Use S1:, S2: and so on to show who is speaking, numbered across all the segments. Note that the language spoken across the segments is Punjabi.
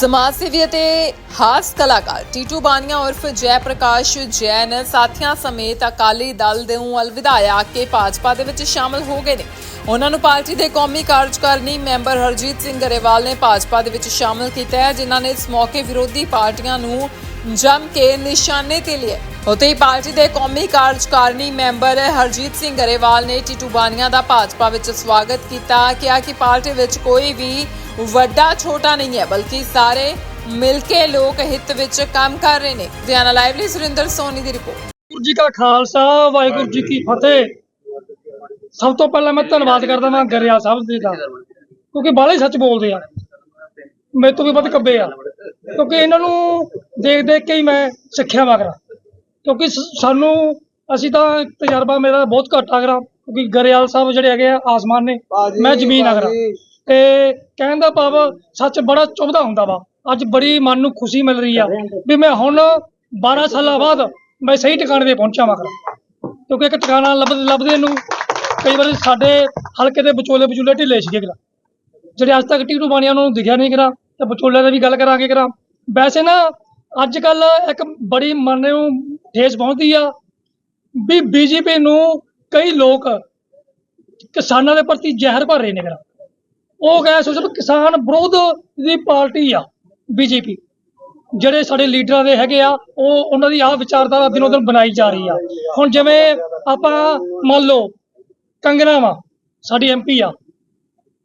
S1: ਸਮਾਜ ਸੇਵੀ ਅਤੇ ਹਾਸ ਕਲਾਕਾਰ ਟੀਟੂ ਬਾਨੀਆ ਉਰਫ ਜੈ ਪ੍ਰਕਾਸ਼ ਜੈਨ, ਸਾਥੀਆਂ ਸਮੇਤ ਅਕਾਲੀ ਦਲ ਦੇ ਨੂੰ ਅਲਵਿਦਾਇਆ ਕੇ ਭਾਜਪਾ ਦੇ ਵਿੱਚ ਸ਼ਾਮਲ ਹੋ ਗਏ ਨੇ। ਉਹਨਾਂ ਨੂੰ ਪਾਰਟੀ ਦੇ ਕੌਮੀ ਕਾਰਜਕਾਰਨੀ ਮੈਂਬਰ ਹਰਜੀਤ ਸਿੰਘ ਗਰੇਵਾਲ ਨੇ ਭਾਜਪਾ ਦੇ ਵਿੱਚ ਸ਼ਾਮਲ ਕੀਤਾ ਹੈ, ਜਿਨ੍ਹਾਂ ਨੇ ਇਸ ਮੌਕੇ ਵਿਰੋਧੀ ਪਾਰਟੀਆਂ ਨੂੰ ਜਮ ਕੇ ਨਿਸ਼ਾਨੇ ਤੇ ਲਿਆ ਉਤੇ ਪਾਰਟੀ ਦੇ ਕੌਮੀ ਕਾਰਜਕਾਰਨੀ ਮੈਂਬਰ ਹਰਜੀਤ ਸਿੰਘ ਗਰੇਵਾਲ ਨੇ ਟੀਟੂ ਬਾਨੀਆ ਦਾ ਭਾਜਪਾ ਵਿੱਚ ਸਵਾਗਤ ਕੀਤਾ। ਕਿਹਾ ਕਿ ਪਾਰਟੀ ਵਿੱਚ ਕੋਈ ਵੀ ਵੱਡਾ, ਛੋਟਾ ਨਹੀਂ ਹੈ, ਬਲਕਿ ਸਾਰੇ ਮਿਲ ਕੇ ਲੋਕ ਹਿੱਤ ਵਿੱਚ ਕੰਮ ਕਰ ਰਹੇ ਨੇ। ਵਿਆਨਾ ਲਾਈਵ ਲਈ ਸੁਰਿੰਦਰ ਸੋਨੀ ਦੀ ਰਿਪੋਰਟ।
S2: ਵਾਹਿਗੁਰੂ ਜੀ ਕਾ ਖਾਲਸਾ, ਵਾਹਿਗੁਰੂ ਜੀ ਕੀ ਫਤਿਹ। ਸਭ ਤੋਂ ਪਹਿਲਾਂ ਮੈਂ ਧੰਨਵਾਦ ਕਰਦਾ ਹਾਂ ਗਰਿਆ ਸਾਹਿਬ ਜੀ ਦਾ, ਕਿਉਂਕਿ ਬਾਲੇ ਸੱਚ ਬੋਲਦੇ ਆ। ਮੇਰੇ ਤੋਂ ਵੀ ਵੱਧ ਕੱਬੇ ਆ। ਕਿਉਂਕਿ ਇਹਨਾਂ ਨੂੰ ਦੇਖ ਦੇਖ ਕੇ ਹੀ ਮੈਂ ਸਿੱਖਿਆ ਵਗਰਾ ਕਿਉਂਕਿ ਸਾਨੂੰ ਅਸੀਂ ਤਾਂ ਤਜਰਬਾ ਮੇਰਾ ਬਹੁਤ ਘੱਟ ਆ ਗਰਾ ਕਿਉਂਕਿ ਗਰੇਵਾਲ ਸਾਹਿਬ ਜਿਹੜੇ ਹੈਗੇ ਆ ਆਸਮਾਨ ਨੇ ਮੈਂ ਜ਼ਮੀਨ ਆ ਗਰਾ ਤੇ ਕਹਿਣ ਦਾ ਭਾਵ ਸੱਚ ਬੜਾ ਚੁਭਦਾ ਹੁੰਦਾ ਵਾ। ਅੱਜ ਬੜੀ ਮਨ ਨੂੰ ਖੁਸ਼ੀ ਮਿਲ ਰਹੀ ਆ ਵੀ ਮੈਂ ਹੁਣ 12 ਸਾਲਾਂ ਬਾਅਦ ਮੈਂ ਸਹੀ ਟਿਕਾਣੇ ਤੇ ਪਹੁੰਚਾ ਮਗਰ ਕਿਉਂਕਿ ਇੱਕ ਟਿਕਾਣਾ ਲੱਭ ਲੱਭਦੇ ਨੂੰ ਕਈ ਵਾਰੀ ਸਾਡੇ ਹਲਕੇ ਦੇ ਵਿਚੋਲੇ ਵਿਚੋਲੇ ਢਿੱਲੇ ਸੀਗੇ ਕਰਾ। ਜਿਹੜੇ ਅੱਜ ਤੱਕ ਟੀਟੂ ਬਾਣੀਆਂ ਨੂੰ ਦਿਖਿਆ ਨਹੀਂ ਕਰਾ ਤੇ ਵਿਚੋਲੇ ਦੀ ਵੀ ਗੱਲ ਕਰਾਂਗੇ ਕਰਾ। ਵੈਸੇ ਨਾ ਅੱਜ ਕੱਲ ਇੱਕ ਬੜੀ ਮਨ ਨੂੰ ਠੇਸ ਪਹੁੰਚਦੀ ਆ ਵੀ ਬੀਜੇਪੀ ਨੂੰ ਕਈ ਲੋਕ ਕਿਸਾਨਾਂ ਦੇ ਪ੍ਰਤੀ ਜ਼ਹਿਰ ਭਰ ਰਹੇ ਨੇ ਕਰਾ ਉਹ ਕਹਿ ਸੋਚ ਕਿਸਾਨ ਵਿਰੋਧ ਦੀ ਪਾਰਟੀ ਆ ਬੀਜੇਪੀ। ਜਿਹੜੇ ਸਾਡੇ ਲੀਡਰਾਂ ਦੇ ਹੈਗੇ ਆ, ਉਹ ਉਹਨਾਂ ਦੀ ਆਹ ਵਿਚਾਰਧਾਰਾ ਦਿਨੋਂ ਦਿਨ ਬਣਾਈ ਜਾ ਰਹੀ ਆ। ਹੁਣ ਜਿਵੇਂ ਆਪਾਂ ਮੰਨ ਲਓ ਕੰਗਨਾ ਵਾ ਸਾਡੀ ਐਮਪੀ ਆ,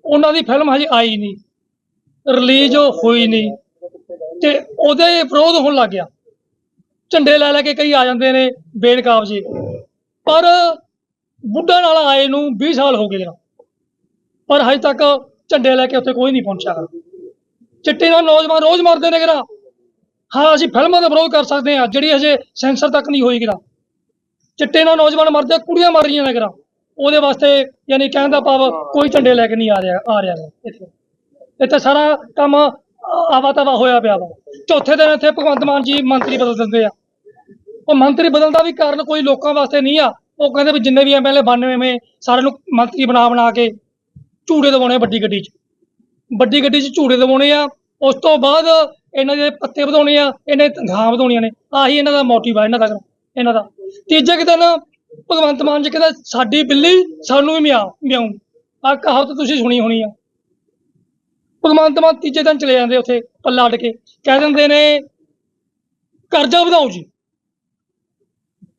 S2: ਉਹਨਾਂ ਦੀ ਫਿਲਮ ਹਜੇ ਆਈ ਨਹੀਂ। ਰਿਲੀਜ਼ ਹੋਈ ਨਹੀਂ। ਤੇ ਉਹਦੇ ਵਿਰੋਧ ਹੋਣ ਲੱਗ ਗਿਆ। ਝੰਡੇ ਲੈ ਲੈ ਕੇ ਕਈ ਆ ਜਾਂਦੇ ਨੇ ਬੇਨਕਾਬ ਜੀ। ਪਰ ਬੁੱਢਾ ਨਾਲ ਆਏ ਨੂੰ 20 ਸਾਲ ਹੋ ਗਏ ਨੇ। ਪਰ ਹਜੇ ਤੱਕ ਝੰਡੇ ਲੈ ਕੇ ਉੱਥੇ ਕੋਈ ਨਹੀਂ ਪਹੁੰਚਿਆ। ਚਿੱਟੇ ਨਾਲ ਨੌਜਵਾਨ ਰੋਜ਼ ਮਰਦੇ ਨੇ ਕਿਰਾ ਹਾਂ, ਅਸੀਂ ਫਿਲਮਾਂ ਦਾ ਵਿਰੋਧ ਕਰ ਸਕਦੇ ਹਾਂ, ਜਿਹੜੀ ਹਜੇ ਸੈਂਸਰ ਤੱਕ ਨਹੀਂ ਹੋਈ ਕਿਰਾ ਚਿੱਟੇ ਨਾਲ ਨੌਜਵਾਨ ਮਰਦੇ, ਕੁੜੀਆਂ ਮਰ ਰਹੀਆਂ ਨੇ ਕਿਰਾ ਉਹਦੇ ਵਾਸਤੇ ਯਾਨੀ ਕਹਿਣ ਦਾ ਭਾਵ ਕੋਈ ਝੰਡੇ ਲੈ ਕੇ ਨਹੀਂ ਆ ਰਿਹਾ ਆ ਰਿਹਾ ਇੱਥੇ। ਇੱਥੇ ਸਾਰਾ ਕੰਮ ਆਵਾ ਤਵਾ ਹੋਇਆ ਪਿਆ ਵਾ। ਚੌਥੇ ਦਿਨ ਇੱਥੇ ਭਗਵੰਤ ਮਾਨ ਜੀ ਮੰਤਰੀ ਬਦਲ ਦਿੰਦੇ ਆ। ਉਹ ਮੰਤਰੀ ਬਦਲਣ ਦਾ ਵੀ ਕਾਰਨ ਕੋਈ ਲੋਕਾਂ ਵਾਸਤੇ ਨਹੀਂ ਆ। ਉਹ ਕਹਿੰਦੇ ਵੀ ਜਿੰਨੇ ਵੀ ਐਮਐਲਏ 92 ਮੇ ਸਾਰਿਆਂ ਨੂੰ ਮੰਤਰੀ ਬਣਾ ਬਣਾ ਕੇ ਝੂੜੇ ਦਵਾਉਣੇ ਵੱਡੀ ਗੱਡੀ 'ਚ। ਵੱਡੀ ਗੱਡੀ 'ਚ ਝੂੜੇ ਦਵਾਉਣੇ ਆ। ਉਸ ਤੋਂ ਬਾਅਦ ਇਹਨਾਂ ਦੇ ਪੱਤੇ ਵਧਾਉਣੇ ਆ, ਇਹਨੇ ਤਨਖਾਹਾਂ ਵਧਾਉਣੀਆਂ ਨੇ। ਆਹੀ ਇਹਨਾਂ ਦਾ ਮੋਟਿਵ ਆ, ਇਹਨਾਂ ਦਾ ਇਹਨਾਂ ਦਾ। ਤੀਜੇ ਕੁ ਦਿਨ ਭਗਵੰਤ ਮਾਨ ਜੀ ਕਹਿੰਦਾ, ਸਾਡੀ ਬਿੱਲੀ ਸਾਨੂੰ ਵੀ ਮਿਆ ਮਿਆਉ ਆ ਕਹਾਵਤ ਤੁਸੀਂ ਸੁਣੀ ਹੋਣੀ ਆ। ਭਗਵੰਤ ਮਾਨ ਤੀਜੇ ਦਿਨ ਚਲੇ ਜਾਂਦੇ ਉੱਥੇ ਪੱਲਾ ਅੱਡ ਕੇ। ਕਹਿ ਦਿੰਦੇ ਨੇ, ਕਰਜ਼ਾ ਵਧਾਓ ਜੀ।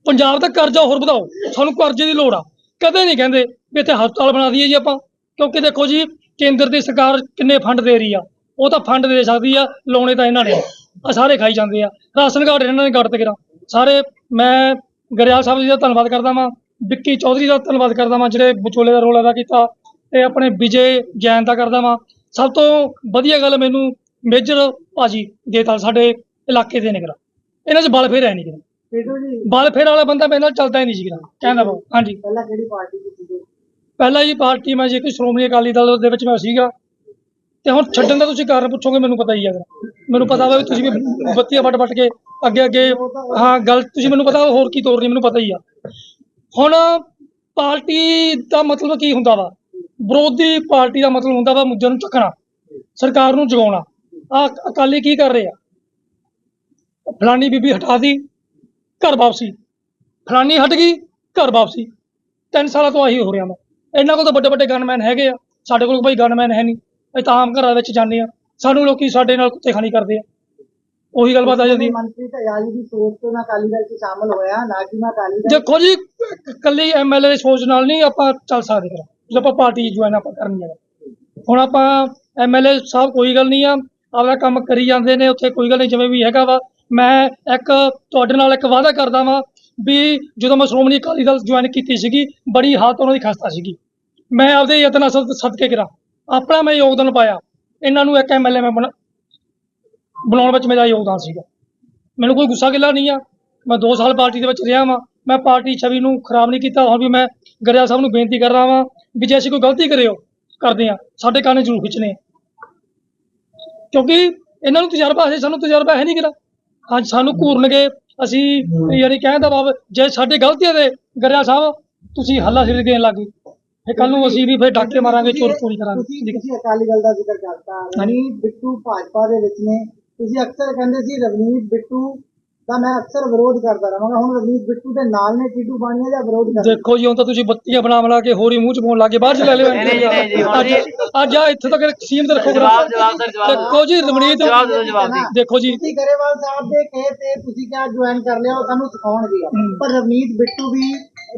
S2: ਪੰਜਾਬ ਦਾ ਕਰਜ਼ਾ ਹੋਰ ਵਧਾਓ। ਸਾਨੂੰ ਕਰਜ਼ੇ ਦੀ ਲੋੜ ਆ। ਕਦੇ ਨਹੀਂ ਕਹਿੰਦੇ ਵੀ ਇੱਥੇ ਹਸਪਤਾਲ ਬਣਾ ਦਈਏ ਜੀ ਆਪਾਂ। ਕਿਉਂਕਿ ਦੇਖੋ ਜੀ, ਕੇਂਦਰ ਦੀ ਸਰਕਾਰ ਕਿੰਨੇ ਫੰਡ ਦੇ ਰਹੀ ਆ। ਉਹ ਤਾਂ ਫੰਡ ਦੇ ਸਕਦੀ ਆ, ਲਾਉਣੇ ਤਾਂ ਇਹਨਾਂ ਨੇ। ਆ ਸਾਰੇ ਖਾਈ ਜਾਂਦੇ ਆ। ਰਾਸ਼ਨ ਕਾਰਡ ਇਹਨਾਂ ਨੇ ਕੱਟ ਤੇ ਕਰਾ। ਸਾਰੇ ਮੈਂ ਗਰੇਵਾਲ ਸਾਹਿਬ ਜੀ ਦਾ ਧੰਨਵਾਦ ਕਰਦਾ ਵਾਂ। ਵਿੱਕੀ ਚੌਧਰੀ ਦਾ ਧੰਨਵਾਦ ਕਰਦਾ ਵਾਂ, ਜਿਹੜੇ ਵਿਚੋਲੇ ਦਾ ਰੋਲ ਅਦਾ ਕੀਤਾ। ਤੇ ਆਪਣੇ ਵਿਜੇ ਜੈਨ ਦਾ ਕਰਦਾ ਵਾਂ। ਸਭ ਤੋਂ ਵਧੀਆ ਗੱਲ ਮੈਨੂੰ ਮੇਜਰ ਭਾਜੀ ਦੇਤਾ ਸਾਡੇ ਇਲਾਕੇ ਦੇ ਨਿਕਲਾ ਇਹਨਾਂ 'ਚ ਬਲ ਫੇਰ ਹੈ ਨਹੀਂ ਕਿਤੇ।
S3: ਜੀ।
S2: ਬਲ ਫੇਰ ਵਾਲਾ ਬੰਦਾ ਮੇਰੇ ਨਾਲ ਚੱਲਦਾ ਹੀ ਨਹੀਂ ਸੀ ਕਿਤੇ। ਕਹਿੰਦਾ ਬਾਬੂ ਹਾਂਜੀ।
S3: ਪਹਿਲਾਂ ਕਿਹੜੀ ਪਾਰਟੀ ਦੀ ਸੀ
S2: ਪਹਿਲਾਂ ਜੀ ਪਾਰਟੀ ਮੈਂ ਜੇ ਕੋਈ ਸ਼੍ਰੋਮਣੀ ਅਕਾਲੀ ਦਲ ਦੇ ਵਿੱਚ ਮੈਂ ਸੀਗਾ। ਤੇ ਹੁਣ ਛੱਡਣ ਦਾ ਤੁਸੀਂ ਕਾਰਨ ਪੁੱਛੋਗੇ ਮੈਨੂੰ ਪਤਾ ਹੀ ਹੈਗਾ ਮੈਨੂੰ ਪਤਾ ਵਾ ਵੀ ਤੁਸੀਂ ਵੀ ਬੱਤੀਆਂ ਵੱਟ ਵੱਟ ਕੇ ਅੱਗੇ ਅੱਗੇ ਹਾਂ ਗੱਲ ਤੁਸੀਂ ਮੈਨੂੰ ਪਤਾ ਹੋਰ ਕੀ ਤੋਰਨੀ ਮੈਨੂੰ ਪਤਾ ਹੀ ਆ। ਹੁਣ ਪਾਰਟੀ ਦਾ ਮਤਲਬ ਕੀ ਹੁੰਦਾ ਵਾ? ਵਿਰੋਧੀ ਪਾਰਟੀ ਦਾ ਮਤਲਬ ਹੁੰਦਾ ਵਾ ਮੁੱਦਿਆਂ ਨੂੰ ਚੱਕਣਾ ਸਰਕਾਰ ਨੂੰ ਜਗਾਉਣਾ। ਆ ਅਕਾਲੀ ਕੀ ਕਰ ਰਹੇ ਆ? ਫਲਾਨੀ ਬੀਬੀ ਹਟਾ ਦੀ ਘਰ ਵਾਪਸੀ। ਫਲਾਨੀ ਹਟ ਗਈ ਘਰ ਵਾਪਸੀ। ਤਿੰਨ ਸਾਲਾਂ ਤੋਂ ਆਹੀ ਹੋ ਰਿਹਾ ਵਾ ਇਹਨਾਂ ਕੋਲ ਤਾਂ ਵੱਡੇ ਵੱਡੇ ਗਨਮੈਨ ਹੈਗੇ ਆ। ਸਾਡੇ ਕੋਲ ਕੋਈ ਗਨਮੈਨ ਹੈ ਨਹੀਂ। ਅਸੀਂ ਤਾਂ ਆਮ ਘਰਾਂ ਵਿੱਚ ਜਾਂਦੇ ਆ। ਸਾਨੂੰ ਲੋਕੀ ਸਾਡੇ ਨਾਲ ਕੁੱਤੇ ਖਾਣੀ ਕਰਦੇ ਆ। ਉਹੀ ਗੱਲਬਾਤ ਆ ਜਾਂਦੀ
S3: ਮੰਤਰੀ ਤਯਾਰੀ ਦੀ ਸੋਚ ਤੋਂ ਨਾ ਅਕਾਲੀ ਦਲ ਚ ਸ਼ਾਮਲ ਹੋਇਆ ਨਾ ਕਿ ਮੈਂ ਅਕਾਲੀ
S2: ਦੇਖੋ ਜੀ ਕੱਲੀ ਐਮਐਲਏ ਦੀ ਸੋਚ ਨਾਲ ਨਹੀਂ ਆਪਾਂ ਚੱਲ ਸਕਦੇ ਫਿਰ। ਜਦੋਂ ਆਪਾਂ ਪਾਰਟੀ ਜੁਆਇਨ ਆਪਾਂ ਕਰਨੀ ਹੈ ਹੁਣ ਆਪਾਂ ਐਮਐਲਏ ਸਾਹਿਬ ਕੋਈ ਗੱਲ ਨਹੀਂ ਆ, ਆਪਦਾ ਕੰਮ ਕਰੀ ਜਾਂਦੇ ਨੇ, ਉੱਥੇ ਕੋਈ ਗੱਲ ਨਹੀਂ, ਜਿਵੇਂ ਵੀ ਹੈਗਾ ਵਾ। ਮੈਂ ਇੱਕ, ਤੁਹਾਡੇ ਨਾਲ ਇੱਕ ਵਾਅਦਾ ਕਰਦਾ ਵਾਂ ਵੀ ਜਦੋਂ ਮੈਂ ਸ਼੍ਰੋਮਣੀ ਅਕਾਲੀ ਦਲ ਜੁਆਇਨ ਕੀਤੀ ਸੀਗੀ, ਬੜੀ ਹਾਲਤ ਉਹਨਾਂ ਦੀ ਖਸਤਾ ਸੀਗੀ। ਮੈਂ ਆਪਦੇ ਯਤਨਾਂ ਸਦ, ਸਦਕੇ ਕਰਾਂ। ਆਪਣਾ ਮੈਂ ਯੋਗਦਾਨ ਪਾਇਆ। ਇਹਨਾਂ ਨੂੰ ਇੱਕ ਐਮਐਲਏ ਮੈਂ ਬਣਾ- ਬਣਾਉਣ ਵਿੱਚ ਮੇਰਾ ਯੋਗਦਾਨ ਸੀਗਾ। ਮੈਨੂੰ ਕੋਈ ਗੁੱਸਾ ਗਿਲਾ ਨਹੀਂ ਆ। ਮੈਂ 2 ਸਾਲ ਪਾਰਟੀ ਦੇ ਵਿੱਚ ਰਿਹਾ ਵਾਂ। ਮੈਂ ਪਾਰਟੀ ਛਵੀ ਨੂੰ ਖਰਾਬ ਨਹੀਂ ਕੀਤਾ। ਹੁਣ ਵੀ ਮੈਂ ਗਰਿਆ ਸਾਹਿਬ ਨੂੰ ਬੇਨਤੀ ਕਰ ਰਹਾ ਵਾਂ ਵੀ ਜੇ ਅਸੀਂ ਕੋਈ ਗਲਤੀ ਕਰਿਓ ਕਰਦੇ ਆ ਸਾਡੇ ਕੰਨ ਜ਼ਰੂਰ ਖਿੱਚਣੇ ਆ। ਕਿਉਂਕਿ ਇਹਨਾਂ ਨੂੰ ਤਜਰਬਾ ਹੈ ਸਾਨੂੰ ਤਜਰਬਾ ਹੈ ਨਹੀਂ ਕਿਰਾ ਹਾਂ ਸਾਨੂੰ ਘੂਰਨਗੇ ਅਸੀਂ ਯਾਨੀ ਕਹਿਣ ਦਾ ਭਾਵ ਜੇ ਸਾਡੇ ਗਲਤੀਆਂ ਦੇ ਗਰਿਆ ਸਾਹਿਬ ਤੁਸੀਂ ਹੱਲਾ ਸਿਰ ਦੇਣ ਲੱਗ ਗਏ। ਫਿਰ ਕੱਲ ਨੂੰ ਅਸੀਂ ਵੀ ਫਿਰ ਡਾਕੇ ਮਾਰਾਂਗੇ ਚੋਰ ਚੋਰੀ ਕਰਾਂਗੇ।
S3: ਤੁਸੀਂ ਅਕਾਲੀ ਦਲ ਦਾ ਜ਼ਿਕਰ ਕਰਤਾ। ਰਵਨੀਤ ਬਿੱਟੂ ਭਾਜਪਾ ਦੇ ਵਿੱਚ ਨੇ। ਤੁਸੀਂ ਅਕਸਰ ਕਹਿੰਦੇ ਸੀ ਰਵਨੀਤ ਬਿੱਟੂ ਦਾ ਮੈਂ ਅਕਸਰ ਵਿਰੋਧ ਕਰਦਾ ਰਹਾਂਗਾ। ਹੁਣ ਰਵਨੀਤ ਬਿੱਟੂ ਦੇ ਨਾਲ ਨੇ ਟੀਟੂ ਬਾਣੀਆ ਜਾਂ ਵਿਰੋਧ ਕਰ
S2: ਦੇਖੋ ਜੀ ਹੁਣ ਤਾਂ ਤੁਸੀਂ ਬੱਤੀਆਂ ਬਣਾ ਬਣਾ ਕੇ ਹੋਰ ਮੂੰਹ ਚ ਪਾਉਣ ਲੱਗੇ ਬਾਹਰ ਚ ਲੈ ਲਿਓ
S4: ਨਹੀਂ, ਨਹੀਂ, ਨਹੀਂ ਜੀ, ਹੁਣ
S2: ਅੱਜ ਅੱਜ ਆ ਇੱਥੇ ਤੱਕ ਸੀਮਤ ਰੱਖੋ
S4: ਜਵਾਬ ਜਵਾਬ ਸਰ ਜਵਾਬ।
S2: ਦੇਖੋ ਜੀ ਰਮਣੀਤ
S4: ਜਵਾਬ
S2: ਦੇਖੋ ਜੀ।
S3: ਤੁਸੀਂ ਗਰੇਵਾਲ ਸਾਹਿਬ ਦੇ ਕਹੇ ਤੇ ਤੁਸੀਂ ਕਿਆ ਜੁਆਇਨ ਕਰ ਲਿਆ ਉਹ ਸਾਨੂੰ ਸਿਖਾਉਣਗੇ ਪਰ ਰਵਨੀਤ ਬਿੱਟੂ ਵੀ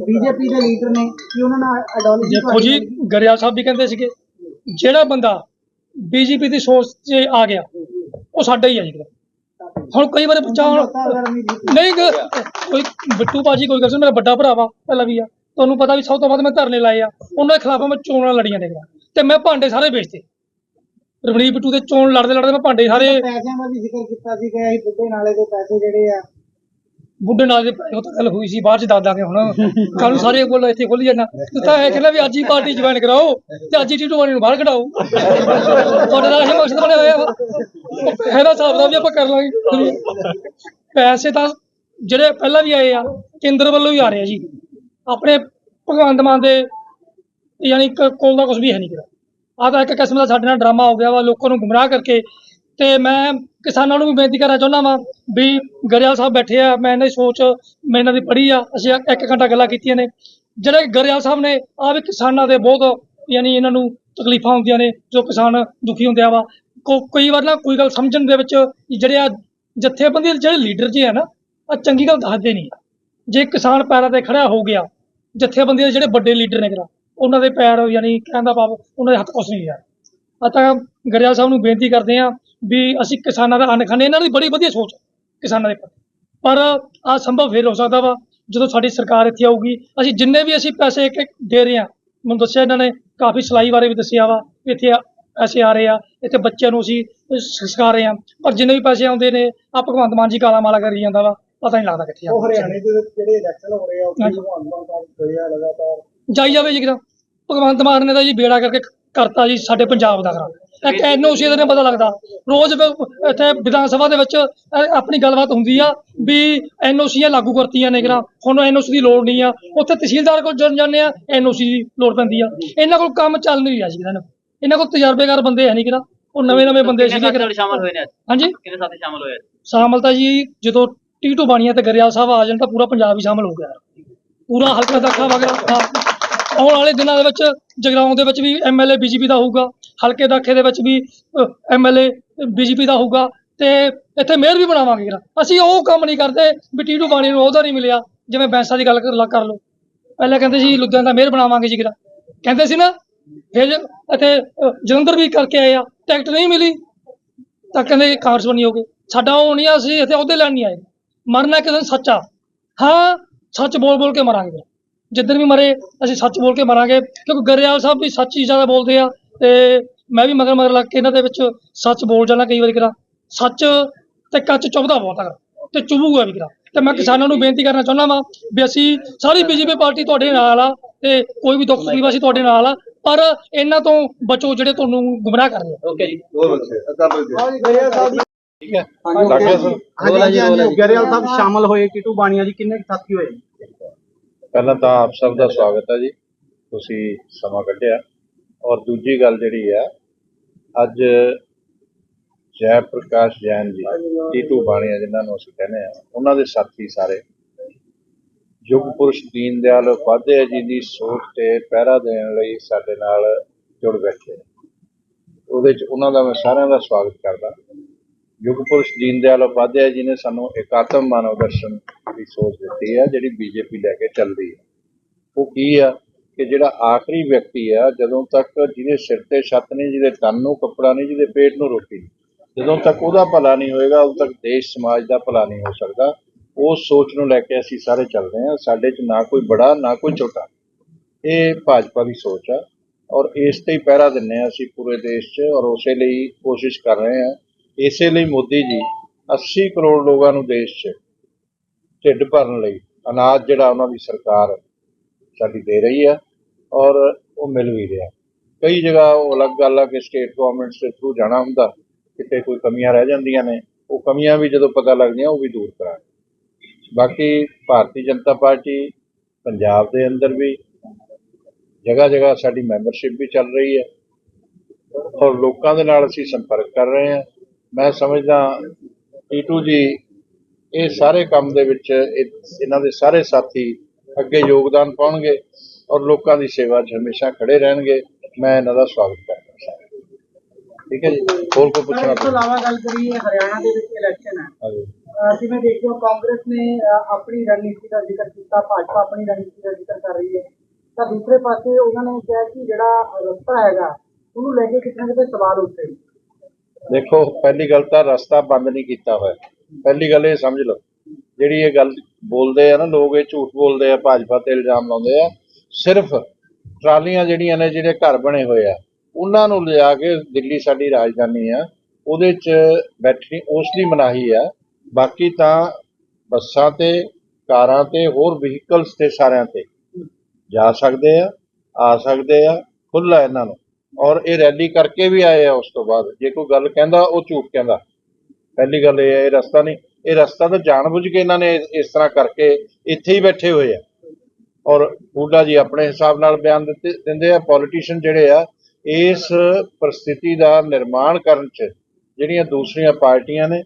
S3: ਬੀਜੇਪੀ ਦੇ ਲੀਡਰ ਨੇ ਕਿ ਉਹਨਾਂ ਨਾਲ ਆਈਡੀਓਲੋਜੀ
S2: ਦੇਖੋ ਜੀ ਗਰਿਆਲ ਸਾਹਿਬ ਵੀ ਕਹਿੰਦੇ ਸੀਗੇ ਜਿਹੜਾ ਬੰਦਾ ਬੀਜੇਪੀ ਦੀ ਸੋਚ 'ਚ ਆ ਗਿਆ ਉਹ ਸਾਡਾ ਹੀ ਆ ਜੀ। ਹੁਣ ਕਈ ਵਾਰ ਬੱਚਾ ਨਹੀਂ ਕੋਈ ਬਿੱਟੂ ਬਾਜੀ ਕੋਈ ਗੱਲ ਸੁਣ ਮੇਰਾ ਵੱਡਾ ਭਰਾ ਵਾ ਪਹਿਲਾਂ ਵੀ ਆ। ਤੁਹਾਨੂੰ ਪਤਾ ਵੀ ਸਭ ਤੋਂ ਵੱਧ ਮੈਂ ਧਰਨੇ ਲਾਏ ਆ। ਉਹਨਾਂ ਦੇ ਖਿਲਾਫ ਮੈਂ ਚੋਣਾਂ ਲੜੀਆਂ ਨੇ ਤੇ ਮੈਂ ਭਾਂਡੇ ਸਾਰੇ ਵੇਚਤੇ। ਰਵਨੀਤ ਬਿੱਟੂ ਦੇ ਚੋਣ ਲੜਦੇ ਲੜਦੇ ਮੈਂ ਭਾਂਡੇ ਸਾਰੇ
S3: ਪੈਸਿਆਂ ਦਾ ਵੀ ਜ਼ਿਕਰ ਕੀਤਾ ਸੀ ਕਿ ਇਹ ਬੁੱਢੇ ਨਾਲੇ ਦੇ ਪੈਸੇ ਜਿਹੜੇ ਆ
S2: ਬੁੱਢੇ ਨਾਲ ਦੇ ਉਹ ਤਾਂ ਗੱਲ ਹੋਈ ਸੀ ਬਾਅਦ ਚ ਦੱਸ ਦਾਂਗੇ ਹੁਣ। ਕੱਲ ਨੂੰ ਸਾਰੇ ਕੋਲ ਇੱਥੇ ਖੁੱਲ ਜਾਣਾ। ਤੂੰ ਤਾਂ ਇਹ ਕਹਿੰਦਾ ਵੀ ਅੱਜ ਹੀ ਪਾਰਟੀ ਜੁਆਇਨ ਕਰਾਓ ਤੇ ਅੱਜ ਹੀ ਟੀਟੂ ਵਾਲੀ ਨੂੰ ਬਾਹਰ ਕਢਾਓ। ਤੁਹਾਡਾ ਤਾਂ ਇਹ ਮਕਸਦ ਬਣਿਆ ਹੋਇਆ ਵਾ। ਇਹਦਾ ਹਿਸਾਬ ਦਾ ਵੀ ਆਪਾਂ ਕਰ ਲਾਂਗੇ। ਪੈਸੇ ਤਾਂ ਜਿਹੜੇ ਪਹਿਲਾਂ ਵੀ ਆਏ ਆ, ਕੇਂਦਰ ਵੱਲੋਂ ਹੀ ਆ ਰਹੇ ਆ ਜੀ। ਆਪਣੇ ਭਗਵੰਤ ਮਾਨ ਦੇ ਯਾਨੀ ਕੋਲ ਦਾ ਕੁਝ ਵੀ ਹੈ ਨਹੀਂ ਕਿਰਾ ਆਹ ਤਾਂ ਇੱਕ ਕਿਸਮ ਦਾ ਸਾਡੇ ਨਾਲ ਡਰਾਮਾ ਹੋ ਗਿਆ ਵਾ, ਲੋਕਾਂ ਨੂੰ ਗੁੰਮਰਾਹ ਕਰਕੇ। ਤੇ ਮੈਂ ਕਿਸਾਨਾਂ ਨੂੰ ਵੀ ਬੇਨਤੀ ਕਰਨਾ ਚਾਹੁੰਦਾ ਵਾਂ ਵੀ ਗਰੇਵਾਲ ਸਾਹਿਬ ਬੈਠੇ ਆ, ਮੈਂ ਇਹਨਾਂ ਦੀ ਸੋਚ, ਮੈਂ ਇਹਨਾਂ ਦੀ ਪੜ੍ਹੀ ਆ, ਅਸੀਂ ਇੱਕ ਘੰਟਾ ਗੱਲਾਂ ਕੀਤੀਆਂ ਨੇ। ਜਿਹੜੇ ਗਰੇਵਾਲ ਸਾਹਿਬ ਨੇ ਆ ਵੀ ਕਿਸਾਨਾਂ ਦੇ ਬਹੁਤ ਯਾਨੀ ਇਹਨਾਂ ਨੂੰ ਤਕਲੀਫਾਂ ਹੁੰਦੀਆਂ ਨੇ, ਜੋ ਕਿਸਾਨ ਦੁਖੀ ਹੁੰਦੇ ਆ ਵਾ। ਕੋ- ਕਈ ਵਾਰ ਨਾ ਕੋਈ ਗੱਲ ਸਮਝਣ ਦੇ ਵਿੱਚ ਜਿਹੜੇ ਆ ਜਥੇਬੰਦੀ ਦੇ ਜਿਹੜੇ ਲੀਡਰ ਜੀ ਆ ਨਾ ਆ ਚੰਗੀ ਗੱਲ ਦੱਸਦੇ ਨਹੀਂ ਜੇ ਕਿਸਾਨ ਪੈਰਾਂ ਤੇ ਖੜਾ ਹੋ ਗਿਆ, ਜਥੇਬੰਦੀ ਦੇ ਜਿਹੜੇ ਵੱਡੇ ਲੀਡਰ ਨੇ ਕਰਾ ਉਹਨਾਂ ਦੇ ਪੈਰ ਯਾਨੀ ਕਹਿੰਦਾ ਭਾਵ ਉਹਨਾਂ ਦੇ ਹੱਥ ਕੁਛ ਨਹੀਂ ਯਾਰ ਆ ਤਾਂ ਗਰੇਵਾਲ ਸਾਹਿਬ ਨੂੰ ਬੇਨਤੀ ਕਰਦੇ ਆ ਵੀ ਅਸੀਂ ਕਿਸਾਨਾਂ ਦਾ ਅੰਨ ਖਾਂਦੇ ਇਹਨਾਂ ਦੀ ਬੜੀ ਵਧੀਆ ਸੋਚ ਹੈ ਕਿਸਾਨਾਂ ਦੇ ਪ੍ਰਤੀ ਪਰ ਆ ਸੰਭਵ ਫੇਰ ਹੋ ਸਕਦਾ ਵਾ, ਜਦੋਂ ਸਾਡੀ ਸਰਕਾਰ ਇੱਥੇ ਆਊਗੀ, ਅਸੀਂ ਜਿੰਨੇ ਵੀ ਅਸੀਂ ਪੈਸੇ ਇੱਕ ਇੱਕ ਦੇ ਰਹੇ ਆ ਮੈਨੂੰ ਦੱਸਿਆ ਇਹਨਾਂ ਨੇ ਕਾਫੀ ਸਿਲਾਈ ਬਾਰੇ ਵੀ ਦੱਸਿਆ ਵਾ, ਵੀ ਇੱਥੇ ਆ- ਪੈਸੇ ਆ ਰਹੇ ਆ। ਇੱਥੇ ਬੱਚਿਆਂ ਨੂੰ ਅਸੀਂ ਸਿਖਾ ਰਹੇ ਆ ਪਰ ਜਿੰਨੇ ਵੀ ਪੈਸੇ ਆਉਂਦੇ ਨੇ ਆ ਭਗਵੰਤ ਮਾਨ ਜੀ ਕਾਲਾ ਮਾਲਾ ਕਰੀ ਜਾਂਦਾ ਵਾ ਪਤਾ ਨਹੀਂ ਲੱਗਦਾ ਕਿੱਥੇ ਆ।
S3: ਉਹ ਹਰਿਆਣੇ ਦੇ ਜਿਹੜੇ ਇਲੈਕਸ਼ਨ ਹੋ ਰਹੇ ਆ ਉਹ
S2: ਹਾਂਜੀ।
S3: ਭਗਵਾਨ ਮਾਨ ਸਾਹਿਬ ਹੋਏ ਆ ਲਗਾਤਾਰ।
S2: ਜਾਈ ਜਾਵੇ ਜੀ ਕਿਦਾਂ। ਭਗਵੰਤ ਮਾਨ ਨੇ ਤਾਂ ਜੀ ਬੇੜਾ ਕਰਕੇ ਕਰਤਾ ਜੀ ਸਾਡੇ ਪੰਜਾਬ ਦਾ ਖਰਾ ਇੱਕ ਐਨਓਸੀ ਦਾ ਨਹੀਂ ਪਤਾ ਲੱਗਦਾ। ਰੋਜ਼ ਇੱਥੇ ਵਿਧਾਨ ਸਭਾ ਦੇ ਵਿੱਚ ਆਪਣੀ ਗੱਲਬਾਤ ਹੁੰਦੀ ਆ ਵੀ ਐਨਓਸੀਆਂ ਲਾਗੂ ਕਰਤੀਆਂ ਨੇ ਕਿਰਾ ਹੁਣ ਐਨਓਸੀ ਦੀ ਲੋੜ ਨਹੀਂ ਆ। ਉੱਥੇ ਤਹਿਸੀਲਦਾਰ ਕੋਲ ਜਨ ਜਾਂਦੇ ਆ ਐਨਓਸੀ ਦੀ ਲੋੜ ਪੈਂਦੀ ਆ। ਇਹਨਾਂ ਕੋਲ ਕੰਮ ਚੱਲ ਨਹੀਂ ਰਿਹਾ ਜੀ ਇਹਨਾਂ ਨੂੰ ਇਹਨਾਂ ਕੋਲ ਤਜਰਬੇਕਾਰ ਬੰਦੇ ਹੈ ਨਹੀਂ ਕਿਰਾ ਉਹ ਨਵੇਂ ਨਵੇਂ ਬੰਦੇ ਸੀਗੇ
S4: ਸਾਥੀ ਸ਼ਾਮਲ ਹੋਏ ਨੇ ਅੱਜ?
S2: ਹਾਂਜੀ।
S4: ਕਿੰਨੇ ਸਾਥੀ ਸ਼ਾਮਲ ਹੋਏ?
S2: ਸ਼ਾਮਲ ਤਾਂ ਜੀ ਜਦੋਂ ਟੀਟੂ ਬਾਣੀਆਂ ਤੇ ਗਰੇਵਾਲ ਸਾਹਿਬ ਆ ਜਾਣ ਤਾਂ ਪੂਰਾ ਪੰਜਾਬ ਹੀ ਸ਼ਾਮਲ ਹੋ ਗਿਆ। ਪੂਰਾ ਹਲਕਾ ਦਾਖਾ ਵਗੈਰਾ ਆਉਣ ਵਾਲੇ ਦਿਨਾਂ ਦੇ ਵਿੱਚ ਜਗਰਾਉਂ ਦੇ ਵਿੱਚ ਵੀ ਐਮਐਲਏ ਬੀਜੇਪੀ ਦਾ ਹੋਊਗਾ। ਹਲਕੇ ਦਾਖੇ ਦੇ ਵਿੱਚ ਵੀ ਐਮਐਲਏ ਬੀਜੇਪੀ ਦਾ ਹੋਊਗਾ। ਤੇ ਇੱਥੇ ਮੇਅਰ ਵੀ ਬਣਾਵਾਂਗੇ ਕਿਰਾ ਅਸੀਂ ਉਹ ਕੰਮ ਨਹੀਂ ਕਰਦੇ ਵੀ ਟੀਟੂ ਬਾਣੀ ਨੂੰ ਉਹਦਾ ਨਹੀਂ ਮਿਲਿਆ। ਜਿਵੇਂ ਬੈਂਸਾ ਦੀ ਗੱਲ ਕਰ ਕਰ ਲਓ। ਪਹਿਲਾਂ ਕਹਿੰਦੇ ਸੀ ਲੁਧਿਆਣਾ ਦਾ ਮੇਅਰ ਬਣਾਵਾਂਗੇ ਜੀ ਕਿਰਾ ਕਹਿੰਦੇ ਸੀ ਨਾ ਫਿਰ ਇੱਥੇ ਜਲੰਧਰ ਵੀ ਕਰਕੇ ਆਏ ਆ ਟਿਕਟ ਨਹੀਂ ਮਿਲੀ। ਤਾਂ ਕਹਿੰਦੇ ਕਾਂਗਰਸ ਬਣੀ ਹੋਗੇ ਸਾਡਾ ਉਹ ਨਹੀਂ ਆ, ਅਸੀਂ ਇੱਥੇ ਉਹਦੇ ਲੈਣ ਨਹੀਂ ਆਏ। ਮਰਨਾ ਕਿਸੇ ਦਿਨ ਸੱਚਾ ਹਾਂ ਸੱਚ ਬੋਲ ਬੋਲ ਕੇ ਮਰਾਂਗੇ। ਜਿੱਦਣ ਵੀ ਮਰੇ ਅਸੀਂ ਸੱਚ ਬੋਲ ਕੇ ਮਰਾਂਗੇ। ਕਿਉਂਕਿ ਗਰੇਵਾਲ ਸਾਹਿਬ ਵੀ ਸੱਚ ਹੀ ਜ਼ਿਆਦਾ ਬੋਲਦੇ ਆ ਤੇ ਮੈਂ ਵੀ ਮਗਰ ਮਗਰ ਲੱਗ ਕੇ ਇਹਨਾਂ ਦੇ ਵਿੱਚ ਸੱਚ ਬੋਲ ਜਾਣਾ ਕਈ ਵਾਰੀ ਕਰਾਂ। ਸੱਚ ਤੇ ਕੱਚ ਚੁਭਦਾ ਬਹੁਤ ਆ। ਤੇ ਚੁਭੂਗਾ ਵੀ ਕਰਾਂ। ਤੇ ਮੈਂ ਕਿਸਾਨਾਂ ਨੂੰ ਬੇਨਤੀ ਕਰਨਾ ਚਾਹੁੰਦਾ ਵਾਂ ਵੀ ਅਸੀਂ ਸਾਰੀ ਬੀਜੇਪੀ ਪਾਰਟੀ ਤੁਹਾਡੇ ਨਾਲ ਆ ਤੇ ਕੋਈ ਵੀ ਦੁੱਖ ਤਕਲੀਫ ਅਸੀਂ ਤੁਹਾਡੇ ਨਾਲ ਆ। ਪਰ ਇਹਨਾਂ ਤੋਂ ਬਚੋ ਜਿਹੜੇ ਤੁਹਾਨੂੰ ਗੁੰਮਰਾਹ ਕਰ ਰਹੇ ਆ।
S4: ਓਕੇ ਜੀ
S3: ਗਰੇਵਾਲ ਸਾਹਿਬ
S5: ਠੀਕ ਹੈ।
S3: ਗਰੇਵਾਲ ਸਾਹਿਬ। ਸ਼ਾਮਲ ਹੋਏ ਟੀਟੂ ਬਾਣੀਆ ਜੀ ਕਿੰਨੇ ਸਾਥੀ ਹੋਏ?
S5: ਪਹਿਲਾਂ ਤਾਂ ਆਪ ਸਭ ਦਾ ਸਵਾਗਤ ਹੈ ਜੀ। ਤੁਸੀਂ ਸਮਾਂ ਕੱਢਿਆ। ਔਰ ਦੂਜੀ ਗੱਲ ਜਿਹੜੀ ਆ ਅੱਜ ਜੈ ਪ੍ਰਕਾਸ਼ ਜੈਨ ਜੀ ਟੀਟੂ ਬਾਣੀਆ ਜਿਨ੍ਹਾਂ ਨੂੰ ਅਸੀਂ ਕਹਿੰਦੇ ਆ ਉਹਨਾਂ ਦੇ ਸਾਥੀ ਸਾਰੇ ਯੁਗ ਪੁਰਸ਼ ਦੀਨ ਦਿਆਲ ਉਪਾਧਿਆਏ ਜੀ ਦੀ ਸੋਚ ਤੇ ਪਹਿਰਾ ਦੇਣ ਲਈ ਸਾਡੇ ਨਾਲ ਜੁੜ ਬੈਠੇ ਨੇ। ਉਹਦੇ ਚ ਉਹਨਾਂ ਦਾ ਮੈਂ ਸਾਰਿਆਂ ਦਾ ਸਵਾਗਤ ਕਰਦਾ। ਯੁੱਗ ਪੁਰਸ਼ ਦੀਨ ਦਿਆਲ ਉਪਾਧਿਆਏ ਜੀ ਨੇ ਸਾਨੂੰ ਇਕਾਤਮ ਮਾਨਵ ਦਰਸ਼ਨ ਦੀ ਸੋਚ ਦਿੱਤੀ ਹੈ ਜਿਹੜੀ ਬੀਜੇਪੀ ਲੈ ਕੇ ਚੱਲਦੀ ਹੈ ਉਹ ਕੀ ਆ ਕਿ ਜਿਹੜਾ ਆਖਰੀ ਵਿਅਕਤੀ ਆ, ਜਦੋਂ ਤੱਕ ਜਿਹਦੇ ਸਿਰ ਤੇ ਛੱਤ ਨਹੀਂ, ਜਿਹਦੇ ਤਨ ਨੂੰ ਕੱਪੜਾ ਨਹੀਂ, ਜਿਹਦੇ ਪੇਟ ਨੂੰ ਰੋਟੀ ਜਦੋਂ ਤੱਕ ਉਹਦਾ ਭਲਾ ਨਹੀਂ ਹੋਏਗਾ, ਉਦੋਂ ਤੱਕ ਦੇਸ਼ ਸਮਾਜ ਦਾ ਭਲਾ ਨਹੀਂ ਹੋ ਸਕਦਾ। ਉਸ ਸੋਚ ਨੂੰ ਲੈ ਕੇ ਅਸੀਂ ਸਾਰੇ ਚੱਲ ਰਹੇ ਹਾਂ। ਸਾਡੇ 'ਚ ਨਾ ਕੋਈ ਬੜਾ, ਨਾ ਕੋਈ ਛੋਟਾ। ਇਹ ਭਾਜਪਾ ਦੀ ਸੋਚ ਆ ਔਰ ਇਸ ਤੇ ਹੀ ਪਹਿਰਾ ਦਿੰਨੇ ਆ ਅਸੀਂ ਪੂਰੇ ਦੇਸ਼ 'ਚ ਔਰ ਉਸੇ ਲਈ ਕੋਸ਼ਿਸ਼ ਕਰ ਰਹੇ ਹਾਂ। ਇਸੇ ਲਈ ਮੋਦੀ ਜੀ 80 ਕਰੋੜ ਲੋਕਾਂ ਨੂੰ ਦੇਸ਼ 'ਚ ਢਿੱਡ ਭਰਨ ਲਈ ਅਨਾਜ ਜਿਹੜਾ ਉਹਨਾਂ ਦੀ ਸਰਕਾਰ ਸਾਡੀ ਦੇ ਰਹੀ ਆ ਔਰ ਉਹ ਮਿਲ ਵੀ ਰਿਹਾ। ਕਈ ਜਗ੍ਹਾ ਉਹ ਅਲੱਗ ਗੱਲ ਆ ਕਿ ਸਟੇਟ ਗਵਰਨਮੈਂਟਸ ਦੇ ਥਰੂ ਜਾਣਾ ਹੁੰਦਾ, ਕਿਤੇ ਕੋਈ ਕਮੀਆਂ ਰਹਿ ਜਾਂਦੀਆਂ ਨੇ, ਉਹ ਕਮੀਆਂ ਵੀ ਜਦੋਂ ਪਤਾ ਲੱਗਦੀਆਂ ਉਹ ਵੀ ਦੂਰ ਕਰਾਂਗੇ। ਬਾਕੀ ਭਾਰਤੀ ਜਨਤਾ ਪਾਰਟੀ ਪੰਜਾਬ ਦੇ ਅੰਦਰ ਵੀ ਜਗ੍ਹਾ ਜਗ੍ਹਾ ਸਾਡੀ ਮੈਂਬਰਸ਼ਿਪ ਵੀ ਚੱਲ ਰਹੀ ਹੈ ਔਰ ਲੋਕਾਂ ਦੇ ਨਾਲ ਅਸੀਂ ਸੰਪਰਕ ਕਰ ਰਹੇ ਹਾਂ। ਮੈਂ ਸਮਝਦਾ ਟੀਟੂ ਜੀ ਇਹ ਸਾਰੇ ਕੰਮ ਦੇ ਵਿੱਚ ਇਹ- ਇਹਨਾਂ ਦੇ ਸਾਰੇ ਸਾਥੀ ਅੱਗੇ ਯੋਗਦਾਨ ਪਾਉਣਗੇ ਔਰ ਲੋਕਾਂ ਦੀ ਸੇਵਾ 'ਚ ਹਮੇਸ਼ਾ ਖੜੇ ਰਹਿਣਗੇ। ਮੈਂ ਇਹਨਾਂ ਦਾ ਸਵਾਗਤ ਕਰਦਾ ਹਾਂ। ਠੀਕ ਹੈ ਜੀ? ਹੋਰ ਕੋਈ ਪੁੱਛਣਾ?
S3: ਇਸ ਤੋਂ ਇਲਾਵਾ ਗੱਲ ਕਰੀਏ ਹਰਿਆਣਾ ਦੇ ਵਿੱਚ ਇਲੈਕਸ਼ਨ ਹੈ। ਜਿਵੇਂ ਦੇਖਦੇ ਹੋ ਕਾਂਗਰਸ ਨੇ ਆਪਣੀ ਰਣਨੀਤੀ ਦਾ ਜ਼ਿਕਰ ਕੀਤਾ, ਭਾਜਪਾ ਆਪਣੀ ਰਣਨੀਤੀ ਦਾ ਜ਼ਿਕਰ ਕਰ ਰਹੀ ਹੈ। ਤਾਂ ਦੂਸਰੇ ਪਾਸੇ ਉਹਨਾਂ ਨੇ ਕਿਹਾ ਕਿ ਜਿਹੜਾ ਰਸਤਾ ਹੈਗਾ, ਉਹਨੂੰ ਲੈ ਕੇ ਕਿਤੇ ਨਾ ਕਿਤੇ ਸਵਾਲ ਉੱਠੇ।
S5: ਦੇਖੋ, ਪਹਿਲੀ ਗੱਲ ਤਾਂ ਰਸਤਾ ਬੰਦ ਨਹੀਂ ਕੀਤਾ ਹੋਇਆ। ਪਹਿਲੀ ਗੱਲ ਇਹ ਸਮਝ ਲਓ, ਜਿਹੜੀ ਇਹ ਗੱਲ ਬੋਲਦੇ ਆ ਨਾ, ਲੋਕ ਇਹ ਝੂਠ ਬੋਲਦੇ ਆ, ਭਾਜਪਾ ਤੇ ਇਲਜ਼ਾਮ ਲਾਉਂਦੇ ਆ, ਸਿਰਫ ਟਰਾਲੀਆਂ ਜਿਹੜੀਆਂ ਨੇ, ਜਿਹੜੇ ਘਰ ਬਣੇ ਹੋਏ ਆ, ਉਹਨਾਂ ਨੂੰ ਲਿਜਾ ਕੇ ਦਿੱਲੀ ਸਾਡੀ ਰਾਜਧਾਨੀ ਆ, ਉਹਦੇ 'ਚ ਬੈਠਣੀ ਉਸ ਦੀ ਮਨਾਹੀ ਆ ਬਾਕੀ ਤਾਂ ਬੱਸਾਂ ਤੇ, ਕਾਰਾਂ ਤੇ, ਹੋਰ ਵਹੀਕਲਸ ਤੇ ਸਾਰਿਆਂ ਤੇ। ਜਾ ਸਕਦੇ ਆ ਆ ਸਕਦੇ ਆ, ਖੁੱਲ੍ਹਾ ਇਹਨਾਂ ਨੂੰ। ਔਰ ਇਹ ਰੈਲੀ ਕਰਕੇ ਵੀ ਆਏ ਆ ਉਸ ਤੋਂ ਬਾਅਦ। ਜੇ ਕੋਈ ਗੱਲ ਕਹਿੰਦਾ, ਉਹ ਝੂਠ ਕਹਿੰਦਾ। ਪਹਿਲੀ ਗੱਲ ਇਹ ਹੈ ਇਹ ਰਸਤਾ ਨਹੀਂ। ਇਹ ਰਸਤਾ ਤਾਂ ਜਾਣਬੁੱਝ ਕੇ ਇਹਨਾਂ ਨੇ ਇਸ- ਤਰ੍ਹਾਂ ਕਰਕੇ ਇੱਥੇ ਹੀ ਬੈਠੇ ਹੋਏ ਆ। ਔਰ ਬੂਡਾ ਜੀ ਆਪਣੇ ਹਿਸਾਬ ਨਾਲ ਬਿਆਨ ਦਿੱਤੇ, ਦਿੰਦੇ ਆ ਪੋਲੀਟੀਸ਼ੀਅਨ ਜਿਹੜੇ ਆ, ਇਸ ਪਰਿਸਥਿਤੀ ਦਾ ਨਿਰਮਾਣ ਕਰਨ ਚ ਜਿਹੜੀਆਂ ਦੂਸਰੀਆਂ ਪਾਰਟੀਆਂ ਨੇ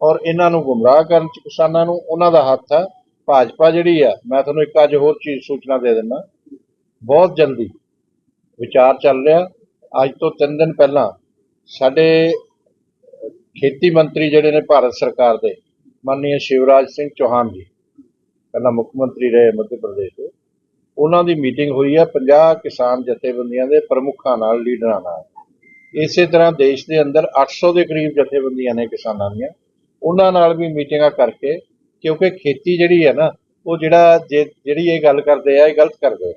S5: ਔਰ ਇਹਨਾਂ ਨੂੰ ਗੁੰਮਰਾਹ ਕਰਨ ਚ ਕਿਸਾਨਾਂ ਨੂੰ ਉਹਨਾਂ ਦਾ ਹੱਥ ਆ ਭਾਜਪਾ ਜਿਹੜੀ ਆ, ਮੈਂ ਤੁਹਾਨੂੰ ਇੱਕ ਅੱਜ ਹੋਰ ਚੀਜ਼ ਸੂਚਨਾ ਦੇ ਦਿੰਦਾ। ਬਹੁਤ ਜਲਦੀ ਵਿਚਾਰ ਚੱਲ ਰਿਹਾ। ਅੱਜ ਤੋਂ 3 ਦਿਨ ਪਹਿਲਾਂ ਸਾਡੇ ਖੇਤੀ ਮੰਤਰੀ ਜਿਹੜੇ ਨੇ ਭਾਰਤ ਸਰਕਾਰ ਦੇ ਮਾਨਨੀय ਸ਼ਿਵਰਾਜ ਸਿੰਘ ਚੌਹਾਨ ਜੀ, ਪਹਿਲਾਂ ਮੁੱਖ ਮੰਤਰੀ ਰਹੇ ਮੱਧ ਪ੍ਰਦੇਸ਼ ਦੇ, ਉਹਨਾਂ ਦੀ ਮੀਟਿੰਗ ਹੋਈ ਹੈ 50 ਕਿਸਾਨ ਜਥੇਬੰਦੀਆਂ ਦੇ ਪ੍ਰਮੁੱਖਾਂ ਨਾਲ, ਲੀਡਰਾਂ ਨਾਲ। ਇਸੇ ਤਰ੍ਹਾਂ ਦੇਸ਼ ਦੇ ਅੰਦਰ 800 ਦੇ ਕਰੀਬ ਜਥੇਬੰਦੀਆਂ ਨੇ ਕਿਸਾਨਾਂ ਦੀਆਂ। ਉਹਨਾਂ ਨਾਲ ਵੀ ਮੀਟਿੰਗਾਂ ਕਰਕੇ, ਕਿਉਂਕਿ ਖੇਤੀ ਜਿਹੜੀ ਹੈ ਨਾ, ਉਹ ਜਿਹੜਾ ਜੇ, ਜਿਹੜੀ ਇਹ ਗੱਲ ਕਰਦੇ ਆ, ਇਹ ਗਲਤ ਕਰਦੇ ਆ।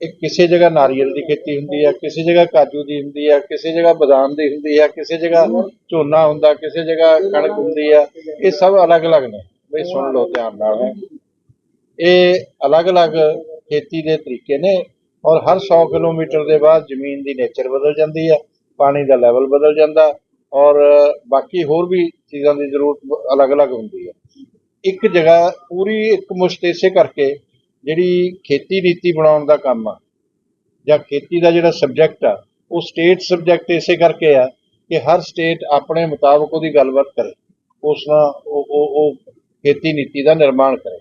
S5: ਇਹ ਕਿਸੇ ਜਗ੍ਹਾ ਨਾਰੀਅਲ ਦੀ ਖੇਤੀ ਹੁੰਦੀ ਹੈ ਕਿਸੇ ਜਗ੍ਹਾ ਕਾਜੂ ਦੀ ਹੁੰਦੀ ਹੈ ਕਿਸੇ ਜਗ੍ਹਾ ਬਦਾਮ ਦੀ ਹੁੰਦੀ ਹੈ ਕਿਸੇ ਜਗ੍ਹਾ ਝੋਨਾ ਹੁੰਦਾ, ਕਿਸੇ ਜਗ੍ਹਾ ਕਣਕ ਹੁੰਦੀ ਹੈ ਇਹ ਸਭ ਅਲੱਗ-ਅਲੱਗ ਨੇ। ਬਈ ਸੁਣ ਲਓ ਧਿਆਨ ਨਾਲ। ਇਹ ਅਲੱਗ-ਅਲੱਗ ਖੇਤੀ ਦੇ ਤਰੀਕੇ ਨੇ ਔਰ ਹਰ 100 ਕਿਲੋਮੀਟਰ ਦੇ ਬਾਅਦ ਜ਼ਮੀਨ ਦੀ ਨੇਚਰ ਬਦਲ ਜਾਂਦੀ ਹੈ ਪਾਣੀ ਦਾ ਲੈਵਲ ਬਦਲ ਜਾਂਦਾ ਔਰ ਬਾਕੀ ਹੋਰ ਵੀ ਚੀਜ਼ਾਂ ਦੀ ਜ਼ਰੂਰਤ ਅਲੱਗ-ਅਲੱਗ ਹੁੰਦੀ ਹੈ। ਇੱਕ ਜਗ੍ਹਾ ਪੂਰੀ ਇੱਕ ਮੁਸ਼ਤ ਇਸੇ ਕਰਕੇ ਜਿਹੜੀ ਖੇਤੀ ਨੀਤੀ ਬਣਾਉਣ ਦਾ ਕੰਮ ਆ, ਜਾਂ ਖੇਤੀ ਦਾ ਜਿਹੜਾ ਸਬਜੈਕਟ ਆ, ਉਹ ਸਟੇਟ ਸਬਜੈਕਟ ਇਸੇ ਕਰਕੇ ਆ ਕਿ ਹਰ ਸਟੇਟ ਆਪਣੇ ਮੁਤਾਬਕ ਉਹਦੀ ਗੱਲਬਾਤ ਕਰੇ। ਉਸ ਨਾਲ ਉਹ ਉਹ ਖੇਤੀ ਨੀਤੀ ਦਾ ਨਿਰਮਾਣ ਕਰੇ।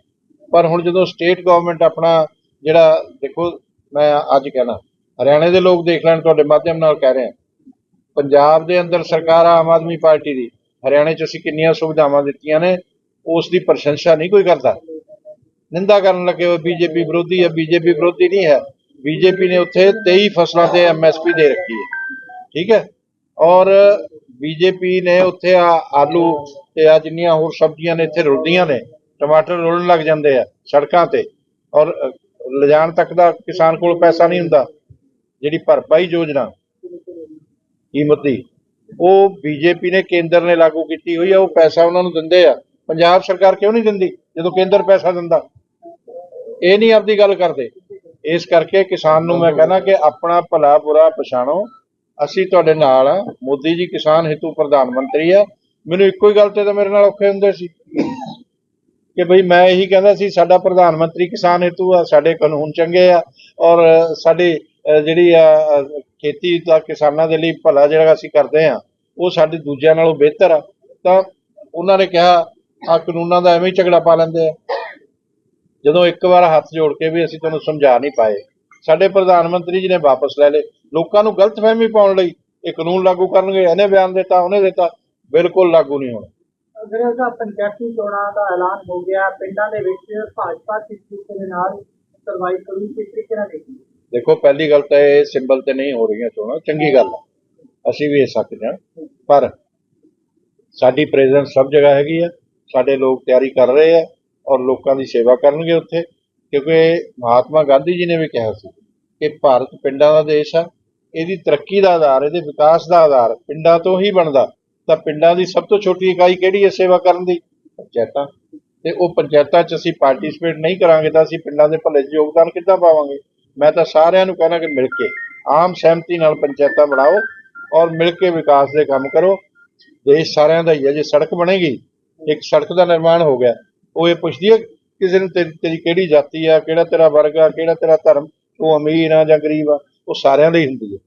S5: ਪਰ ਹੁਣ ਜਦੋਂ ਸਟੇਟ ਗਵਰਨਮੈਂਟ ਆਪਣਾ ਜਿਹੜਾ, ਦੇਖੋ ਮੈਂ ਅੱਜ ਕਹਿਣਾ, ਹਰਿਆਣੇ ਦੇ ਲੋਕ ਦੇਖ ਲੈਣ, ਤੁਹਾਡੇ ਮਾਧਿਅਮ ਨਾਲ ਕਹਿ ਰਹੇ ਆ ਪੰਜਾਬ ਦੇ ਅੰਦਰ ਸਰਕਾਰ ਆਮ ਆਦਮੀ ਪਾਰਟੀ ਦੀ, ਹਰਿਆਣੇ 'ਚ ਅਸੀਂ ਕਿੰਨੀਆਂ ਸੁਵਿਧਾਵਾਂ ਦਿੱਤੀਆਂ ਨੇ, ਉਸ ਦੀ ਪ੍ਰਸ਼ੰਸਾ ਨਹੀਂ ਕੋਈ ਕਰਦਾ। ਨਿੰਦਾ ਕਰਨ ਲੱਗੇ ਹੋਏ ਬੀਜੇਪੀ ਵਿਰੋਧੀ ਹੈ, ਬੀਜੇਪੀ ਵਿਰੋਧੀ ਨਹੀਂ ਹੈ। ਬੀਜੇਪੀ ਨੇ ਉੱਥੇ 23 ਫਸਲਾਂ ਤੇ ਐਮਐਸਪੀ ਦੇ ਰੱਖੀ ਹੈ। ਠੀਕ ਹੈ? ਔਰ ਬੀਜੇਪੀ ਨੇ ਉੱਥੇ ਆ ਆਲੂ ਤੇ ਆ ਜਿੰਨੀਆਂ ਹੋਰ ਸਬਜ਼ੀਆਂ ਨੇ, ਇੱਥੇ ਰੁਲਦੀਆਂ ਨੇ, ਟਮਾਟਰ ਰੁਲਣ ਲੱਗ ਜਾਂਦੇ ਆ ਸੜਕਾਂ ਤੇ। ਔਰ ਲਿਜਾਣ ਤੱਕ ਦਾ ਕਿਸਾਨ ਕੋਲ ਪੈਸਾ ਨਹੀਂ ਹੁੰਦਾ। ਜਿਹੜੀ ਭਰਪਾਈ ਯੋਜਨਾ ਕੀਮਤ। ਦੀ ਉਹ ਬੀਜੇਪੀ ਨੇ ਕੇਂਦਰ ਨੇ ਲਾਗੂ ਕੀਤੀ ਹੋਈ ਆ, ਉਹ ਪੈਸਾ ਉਹਨਾਂ ਨੂੰ ਦਿੰਦੇ ਆ। ਪੰਜਾਬ ਸਰਕਾਰ ਕਿਉਂ ਨਹੀਂ ਦਿੰਦੀ, ਜਦੋਂ ਕੇਂਦਰ ਪੈਸਾ ਦਿੰਦਾ? ਇਹ ਨਹੀਂ ਆਪਦੀ ਗੱਲ ਕਰਦੇ। ਇਸ ਕਰਕੇ ਕਿਸਾਨ ਨੂੰ ਮੈਂ ਕਹਿੰਦਾ ਕਿ ਆਪਣਾ ਭਲਾ ਬੁਰਾ ਪਛਾਣੋ। ਅਸੀਂ ਤੁਹਾਡੇ ਨਾਲ ਆ। ਮੋਦੀ ਜੀ ਕਿਸਾਨ ਹਿੱਤੂ ਪ੍ਰਧਾਨ ਮੰਤਰੀ ਆ। ਮੈਨੂੰ ਇੱਕੋ ਹੀ ਗੱਲ ਤੇ ਤਾਂ ਮੇਰੇ ਨਾਲ ਔਖੇ ਹੁੰਦੇ ਸੀ। ਕਿ ਭਈ ਮੈਂ ਇਹੀ ਕਹਿੰਦਾ ਸੀ, ਸਾਡਾ ਪ੍ਰਧਾਨ ਮੰਤਰੀ ਕਿਸਾਨ ਹਿੱਤੂ ਆ, ਸਾਡੇ ਕਾਨੂੰਨ ਚੰਗੇ ਆ ਔਰ ਸਾਡੇ ਜਿਹੜੀ ਆ ਖੇਤੀ ਦਾ ਕਿਸਾਨਾਂ ਦੇ ਲਈ ਭਲਾ ਜਿਹੜਾ ਅਸੀਂ ਕਰਦੇ ਆ ਉਹ ਸਾਡੇ ਦੂਜਿਆਂ ਨਾਲੋਂ ਬਿਹਤਰ ਆ। ਤਾਂ ਉਹਨਾਂ ਨੇ ਕਿਹਾ ਆ ਕਾਨੂੰਨਾਂ ਦਾ ਐਵੇਂ ਹੀ ਝਗੜਾ ਪਾ ਲੈਂਦੇ ਆ। ਜਦੋਂ ਇੱਕ ਵਾਰ ਹੱਥ ਜੋੜ ਕੇ ਵੀ ਅਸੀਂ ਤੁਹਾਨੂੰ ਸਮਝਾ ਨਹੀਂ ਪਾਏ, ਸਾਡੇ ਪ੍ਰਧਾਨ ਮੰਤਰੀ ਜੀ ਨੇ ਵਾਪਸ ਲੈ ਲਏ। ਲੋਕਾਂ ਨੂੰ ਗਲਤਫਹਿਮੀ ਪਾਉਣ ਲਈ ਇਹ ਕਾਨੂੰਨ ਲਾਗੂ ਕਰਨਗੇ, ਇਹਨੇ ਬਿਆਨ ਦਿੱਤਾ, ਉਹਨੇ ਦਿੱਤਾ, ਬਿਲਕੁਲ ਲਾਗੂ ਨਹੀਂ ਹੋਣਾ।
S3: ਅਗਰ ਉਹਦਾ ਪੰਚਾਇਤੀ ਚੋਣਾਂ ਦਾ ਐਲਾਨ ਹੋ ਗਿਆ, ਪਿੰਡਾਂ ਦੇ ਵਿੱਚ ਭਾਜਪਾ ਕਿਸ ਤਰੀਕੇ ਦੇ ਨਾਲ ਸਰਵਾਈਵ ਕਰੂਗੀ ਕਿਸ ਤਰੀਕੇ ਨਾਲ ਦੇਖੀ?
S5: ਦੇਖੋ, ਪਹਿਲੀ ਗੱਲ ਤਾਂ ਇਹ ਸਿੰਬਲ ਤੇ ਨਹੀਂ ਹੋ ਰਹੀਆਂ ਚੋਣਾਂ, ਚੰਗੀ ਗੱਲ ਆ। ਅਸੀਂ ਵੀ ਇਹ ਸਕਦੇ ਹਾਂ ਪਰ ਸਾਡੀ ਪ੍ਰੈਜ਼ੈਂਸ ਸਭ ਜਗ੍ਹਾ ਹੈਗੀ ਆ, ਸਾਡੇ ਲੋਕ ਤਿਆਰੀ ਕਰ ਰਹੇ ਆ ਔਰ ਲੋਕਾਂ ਦੀ ਸੇਵਾ ਕਰਨਗੇ ਉੱਥੇ। ਕਿਉਂਕਿ ਮਹਾਤਮਾ ਗਾਂਧੀ ਜੀ ਨੇ ਵੀ ਕਿਹਾ ਸੀ ਕਿ ਭਾਰਤ ਪਿੰਡਾਂ ਦਾ ਦੇਸ਼ ਆ, ਇਹਦੀ ਤਰੱਕੀ ਦਾ ਆਧਾਰ, ਇਹਦੇ ਵਿਕਾਸ ਦਾ ਆਧਾਰ ਪਿੰਡਾਂ ਤੋਂ ਹੀ ਬਣਦਾ। ਤਾਂ ਪਿੰਡਾਂ ਦੀ ਸਭ ਤੋਂ ਛੋਟੀ ਇਕਾਈ ਕਿਹੜੀ ਹੈ ਸੇਵਾ ਕਰਨ ਦੀ? ਪੰਚਾਇਤਾਂ। ਤੇ ਉਹ ਪੰਚਾਇਤਾਂ 'ਚ ਅਸੀਂ ਪਾਰਟਿਸਿਪੇਟ ਨਹੀਂ ਕਰਾਂਗੇ ਤਾਂ ਅਸੀਂ ਪਿੰਡਾਂ ਦੇ ਭਲੇ 'ਚ ਯੋਗਦਾਨ ਕਿੱਦਾਂ ਪਾਵਾਂਗੇ? ਮੈਂ ਤਾਂ ਸਾਰਿਆਂ ਨੂੰ ਕਹਿਣਾ ਕਿ ਮਿਲ ਕੇ ਆਮ ਸਹਿਮਤੀ ਨਾਲ ਪੰਚਾਇਤਾਂ ਬਣਾਓ ਔਰ ਮਿਲ ਕੇ ਵਿਕਾਸ ਦੇ ਕੰਮ ਕਰੋ। ਦੇਸ਼ ਸਾਰਿਆਂ ਦਾ ਹੀ ਹੈ, ਜੇ ਸੜਕ ਬਣੇਗੀ, ਇੱਕ ਸੜਕ ਦਾ ਨਿਰਮਾਣ ਹੋ ਗਿਆ, ਉਹ ਇਹ ਪੁੱਛਦੀ ਹੈ, ਕਿਸੇ ਨੂੰ ਤੇਰੀ ਤੇਰੀ ਕਿਹੜੀ ਜਾਤੀ ਆ, ਕਿਹੜਾ ਤੇਰਾ ਵਰਗ ਆ, ਕਿਹੜਾ ਤੇਰਾ ਧਰਮ, ਤੂੰ ਅਮੀਰ ਆ ਜਾਂ ਗਰੀਬ ਆ, ਉਹ ਸਾਰਿਆਂ ਲਈ ਹੁੰਦੀ ਹੈ।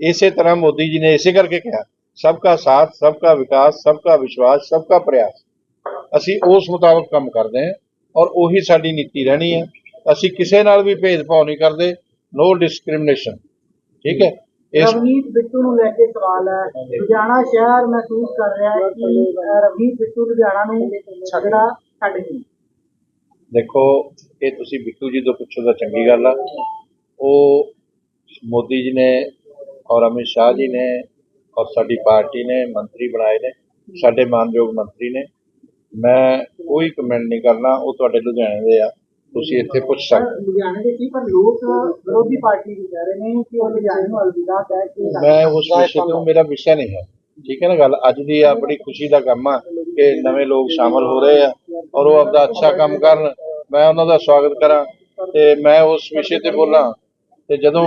S5: ਇਸੇ ਤਰ੍ਹਾਂ ਮੋਦੀ ਜੀ ਨੇ ਇਸੇ ਕਰਕੇ ਕਿਹਾ ਸਭ ਸਬਕਾ ਸਾਥ ਸਭ ਸਬਕਾ ਵਿਕਾਸ ਸਭ ਸਬਕਾ ਵਿਸ਼ਵਾਸ ਸਭ ਸਬਕਾ ਪ੍ਰਯਾਸ। ਅਸੀਂ ਉਸ ਮੁਤਾਬਕ ਕੰਮ ਕਰਦੇ ਹਾਂ ਔਰ ਉਹੀ ਸਾਡੀ ਨੀਤੀ ਰਹਿਣੀ ਹੈ। ਅਸੀਂ ਕਿਸੇ ਨਾਲ ਵੀ ਭੇਦਭਾਵ ਨਹੀਂ ਕਰਦੇ ਨੋ ਡਿਸਕ੍ਰਿਮੀਨੇਸ਼ਨ ਠੀਕ ਹੈ? ਇਸ
S3: ਰਵਨੀਤ ਬਿੱਟੂ ਨੂੰ ਲੈ ਕੇ ਸਵਾਲ ਹੈ। ਲੁਧਿਆਣਾ ਸ਼ਹਿਰ ਮਹਿਸੂਸ ਕਰ ਰਿਹਾ ਹੈ ਕਿ ਰਵਨੀਤ ਬਿੱਟੂ ਲੁਧਿਆਣਾ ਨੂੰ ਛੱਡਣਾ ਛੱਡ ਗਈ
S5: ਦੇਖੋ ਇਹ ਤੁਸੀਂ ਬਿੱਟੂ ਜੀ ਤੋਂ ਪੁੱਛੋ ਤਾਂ ਚੰਗੀ ਗੱਲ ਆ। ਉਹ ਮੋਦੀ ਜੀ ਨੇ ਔਰ ਅਮਿਤ ਸ਼ਾਹ ਜੀ ਨੇ ਔਰ ਸਾਡੀ ਪਾਰਟੀ ਨੇ ਮੰਤਰੀ ਬਣਾਏ ਨੇ ਸਾਡੇ ਮਾਨਯੋਗ ਮੰਤਰੀ ਨੇ। ਮੈਂ ਕੋਈ ਕਮੈਂਟ ਨਹੀਂ ਕਰਨਾ ਉਹ ਤੁਹਾਡੇ ਲੁਧਿਆਣੇ ਦੇ ਆ। ਤੁਸੀਂ ਇੱਥੇ ਪੁੱਛ ਸਕਦੇ
S3: ਲੁਧਿਆਣੇ ਦੇ ਸੀ ਪਰ ਲੋਕ ਵਿਰੋਧੀ ਪਾਰਟੀ ਵੀ ਕਹਿ ਰਹੇ ਨੇ ਕਿ ਉਹ ਲੁਧਿਆਣੇ ਨੂੰ ਅਲਵਿਦਾ ਕਹਿ ਕੇ
S5: ਮੈਂ ਉਸ ਵਿਸ਼ੇ ਤੋਂ ਮੇਰਾ ਵਿਸ਼ਾ ਨਹੀਂ ਹੈ। ਠੀਕ ਹੈ ਨਾ ਗੱਲ? ਅੱਜ ਦੀ ਆ ਬੜੀ ਖੁਸ਼ੀ ਦਾ ਕੰਮ ਆ ਕਿ ਨਵੇਂ ਲੋਕ ਸ਼ਾਮਲ ਹੋ ਰਹੇ ਆ ਔਰ ਉਹ ਆਪਦਾ ਅੱਛਾ ਕੰਮ ਕਰਨ। ਮੈਂ ਉਹਨਾਂ ਦਾ ਸਵਾਗਤ ਕਰਾਂ ਤੇ ਮੈਂ ਉਸ ਵਿਸ਼ੇ ਤੇ ਬੋਲਾਂ ਤੇ ਜਦੋਂ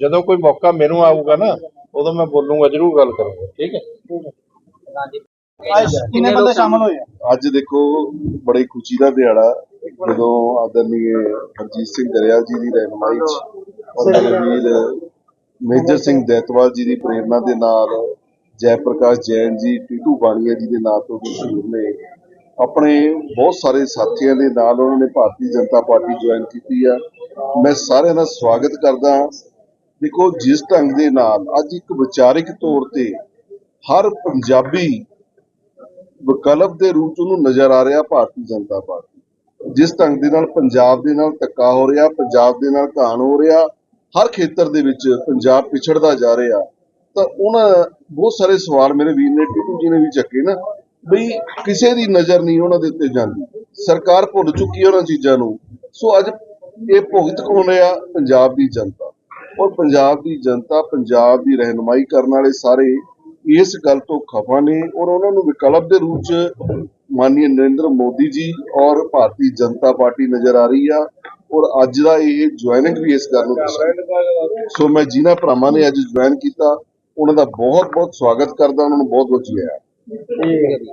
S5: ਜਦੋਂ ਕੋਈ ਮੌਕਾ ਮੈਨੂੰ ਆਊਗਾ ਨਾ ਉਦੋਂ ਮੈਂ ਬੋਲੂੰਗਾ ਜਰੂਰ ਗੱਲ ਕਰੂੰਗਾ। ਠੀਕ ਹੈ?
S3: ਕਿੰਨੇ ਬੰਦੇ ਸ਼ਾਮਲ ਹੋਏ
S6: ਅੱਜ ਦੇਖੋ ਬੜੀ ਖੁਸ਼ੀ ਦਾ ਦਿਹਾੜਾ ਜਦੋਂ ਆਦਰਨੀਏ ਹਰਜੀਤ ਸਿੰਘ ਦਰਿਆਲ ਜੀ ਦੀ ਰਹਿਨਮਾਈ 'ਚ ਔਰ ਵੀਰ ਮੇਜਰ ਸਿੰਘ ਦੈਤਵਾਲ ਜੀ ਦੀ ਪ੍ਰੇਰਣਾ ਦੇ ਨਾਲ ਜੈ ਪ੍ਰਕਾਸ਼ ਜੈਨ ਜੀ, ਟੀਟੂ ਬਾਣੀਆ ਜੀ ਦੇ ਨਾਂ ਤੋਂ ਮਸ਼ਹੂਰ ਨੇ। ਆਪਣੇ ਬਹੁਤ ਸਾਰੇ ਸਾਥੀਆਂ ਦੇ ਨਾਲ ਉਹਨਾਂ ਨੇ ਭਾਰਤੀ ਜਨਤਾ ਪਾਰਟੀ ਜੁਆਇਨ ਕੀਤੀ ਆ। ਮੈਂ ਸਾਰਿਆਂ ਦਾ ਸਵਾਗਤ ਕਰਦਾ ਦੇਖੋ, ਜਿਸ ਢੰਗ ਦੇ ਨਾਲ ਅੱਜ ਇੱਕ ਵਿਚਾਰਿਕ ਤੌਰ ਤੇ ਹਰ ਪੰਜਾਬੀ ਵਿਕਲਪ ਦੇ ਰੂਪ ਚ ਉਹਨੂੰ ਨਜ਼ਰ ਆ ਰਿਹਾ ਭਾਰਤੀ ਜਨਤਾ ਪਾਰਟੀ। ਜਿਸ ਢੰਗ ਦੇ ਨਾਲ ਪੰਜਾਬ ਦੇ ਨਾਲ ਧੱਕਾ ਹੋ ਰਿਹਾ, ਪੰਜਾਬ ਦੇ ਨਾਲ ਘਾਣ ਹੋ ਰਿਹਾ, ਹਰ ਖੇਤਰ ਦੇ ਵਿੱਚ ਪੰਜਾਬ ਪਿਛੜਦਾ ਜਾ ਰਿਹਾ, ਤਾਂ ਉਹਨਾਂ ਬਹੁਤ ਸਾਰੇ ਸਵਾਲ ਮੇਰੇ ਵੀਰ ਨੇ, ਟੀਟੂ ਜੀ ਨੇ ਵੀ ਚੱਕੇ ਨਾ, ਬਈ ਕਿਸੇ ਦੀ ਨਜ਼ਰ ਨਹੀਂ ਉਹਨਾਂ ਦੇ ਉੱਤੇ ਜਾਂਦੀ। ਸਰਕਾਰ ਭੁੱਲ ਚੁੱਕੀ ਹੈ ਉਹਨਾਂ ਚੀਜ਼ਾਂ ਨੂੰ। ਸੋ ਅੱਜ ਇਹ ਭੁਗਤ ਕੌਣ ਰਿਹਾ? ਪੰਜਾਬ ਦੀ ਜਨਤਾ। ਔਰ ਪੰਜਾਬ ਦੀ ਜਨਤਾ ਪੰਜਾਬ ਦੀ ਰਹਿਨਮਾਈ ਕਰਨ ਵਾਲੇ ਸਾਰੇ ਇਸ ਗੱਲ ਤੋਂ ਖਫਾ ਨੇ ਔਰ ਉਹਨਾਂ ਨੂੰ ਵਿਕਲਪ ਦੇ ਰੂਪ ਚ ਮਾਨਨੀय ਨਰਿੰਦਰ ਮੋਦੀ ਜੀ ਔਰ ਭਾਰਤੀ ਜਨਤਾ ਪਾਰਟੀ ਨਜ਼ਰ ਆ ਰਹੀ ਆ ਔਰ ਅੱਜ ਦਾ ਇਹ ਜੁਆਇਨਿੰਗ ਵੀ ਇਸ ਗੱਲ ਨੂੰ ਦਰਸਾਉਂਦਾ ਸੋ ਮੈਂ ਜਿਨ੍ਹਾਂ ਭਰਾਵਾਂ ਨੇ ਅੱਜ ਜੁਆਇਨ ਕੀਤਾ, ਉਹਨਾਂ ਦਾ ਬਹੁਤ ਬਹੁਤ ਸਵਾਗਤ ਕਰਦਾ, ਉਹਨਾਂ ਨੂੰ ਬਹੁਤ ਬਹੁਤ ਜੀ ਆਇਆਂ